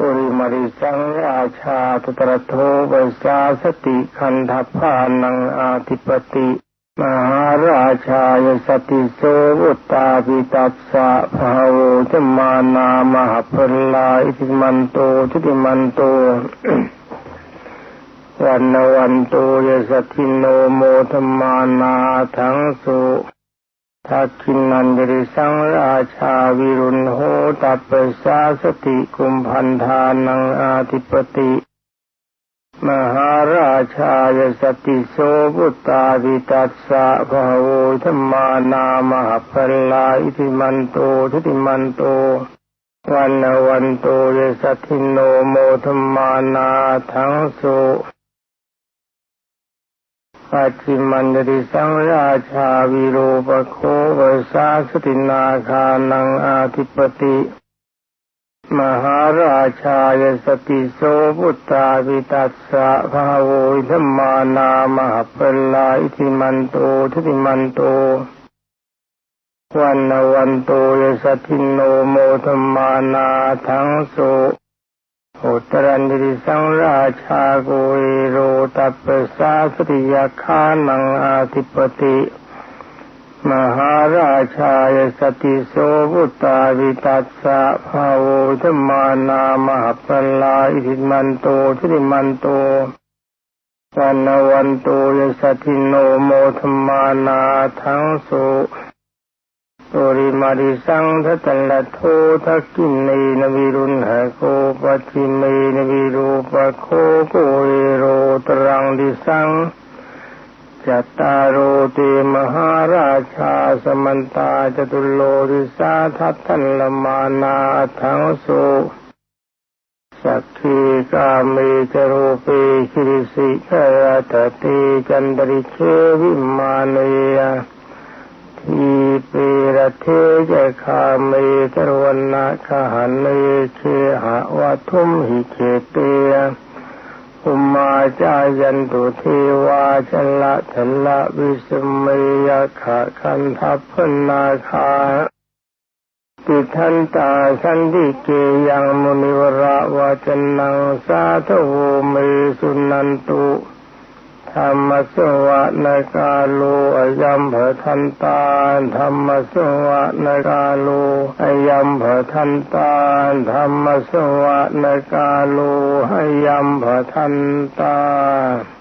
ตุริมาริสังราชาตุตระโทวสาสติคันทัพานังอาทิปติ มหาราชายสติโสวุตตาปิตัสสะภาโวจมานามหพลาอิติมันโตชุติมันโตวันนวันโตยสติโนโมธมานาทังสุ ทักขินันเดริสังราชาวิรุณโหตัปเปสาสติกุมพันธานังอาทิปติ มหาราชายสติโสพุตตาวิตัสสะภะโวธรรมานามหพลาอิติมันโตทิติมันโต วันวันโตยสัตินโนโมธรรมานาทั้งสุ ปัจจิมันติสังราชาวิโรปโควสาสตินาคานังอาทิปติ มหาราชายสติโสพุตตาวิตัสสะภาโวิธมานามหปลาอิทิมันโตทิติมันโตวันนวันโตยสติโนโมธมานาทั้งสุ อุตรันติสังราชาโกเอโรตัปปสาสติยาคานังอาทิปติมหาราชายสติโสบุตาวิตัสสะภาโวธมานามหปลาอิทิมันโตทิมันโตวันนวันโตยสติโนโมธมานาทั้งสุ ตุริมาริสังทัตละโททักกินเนนวิรุณหโกปัจิเมนวิรูปโคโกเอโรตรังดิสังจัตตารโรติมหาราชาสมันตาจตุโลริสาทัตทันลมานาทังสุสักขีกามีจโรปีคิริสิขรตติจันตริเชวิมาเนีย ทีปีระเทจคามีจรวนาคหันเนเชหะวัทุมหิเขเตียอุมาจายันตุเทวาชละชละวิสมยขะคันทัพพนาคาติทันตาสันติเกยังมุนิวระวาจนังสาธโวเมสุนันตุ รรมสวะนกาโลอยัมภทันตาธรรมสวะนกาโลอยัมภทันตาธรรมสวะนกาโลอยัมภทันตา